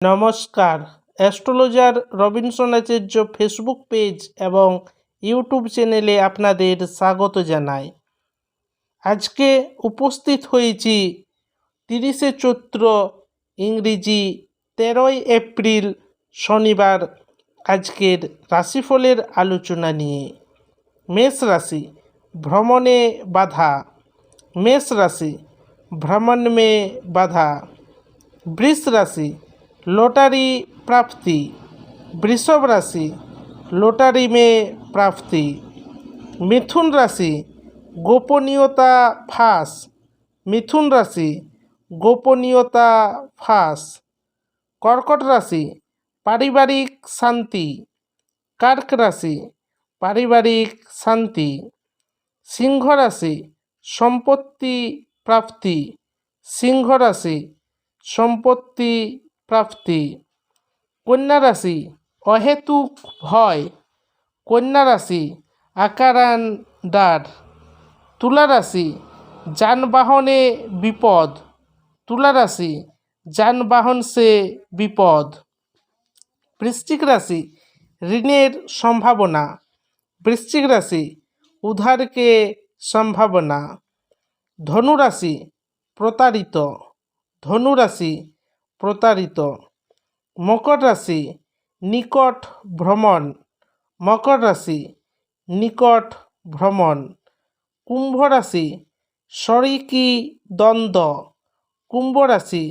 নমস্কার। Astrologer Robinson Acharya Facebook page এবং YouTube চ্যানেলে আপনাদের স্বাগত জানাই। আজকে উপস্থিত হয়েছি তিরিশে চৈত্র, ইংরেজি তেরোই এপ্রিল, শনিবার। আজকের রাশিফলের আলোচনা নিয়ে। মেষ রাশি, ভ্রমণে বাধা। মেষ রাশি, ভ্রমণ মে বাধা। বৃষ রাশি লটারি প্রাপ্তি। বৃষভ রাশি, লটারি মে প্রাপ্তি। মিথুন রাশি, গোপনীয়তা ফাঁস। মিথুন রাশি, গোপনীয়তা ফাঁস। কর্কট রাশি, পারিবারিক শান্তি। কার্ক রাশি, পারিবারিক শান্তি। সিংহ রাশি, সম্পত্তি প্রাপ্তি। সিংহ রাশি, সম্পত্তি প্রাপ্তি। কন্যা রাশি, অহেতুক ভয়। কন্যা রাশি আকারান দ্বার তুলা রাশি, যানবাহনে বিপদ। তুলা রাশি, যানবাহন সে বিপদ। বৃশ্চিক রাশি, ঋণের সম্ভাবনা। বৃশ্চিক রাশি উধারকে সম্ভাবনা। ধনুরাশি প্রতারিত। ধনুরাশি প্রতারিত। মকর রাশি নিকট ভ্রমণ। মকর রাশি নিকট ভ্রমণ। কুম্ভ রাশি শরিকি দ্বন্দ্ব। কুম্ভ রাশি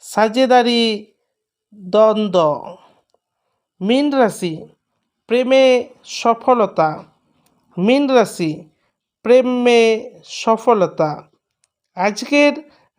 সাজেদারি দ্বন্দ্ব। মীন রাশি প্রেমে সফলতা। মীন রাশি প্রেমে সফলতা। আজকের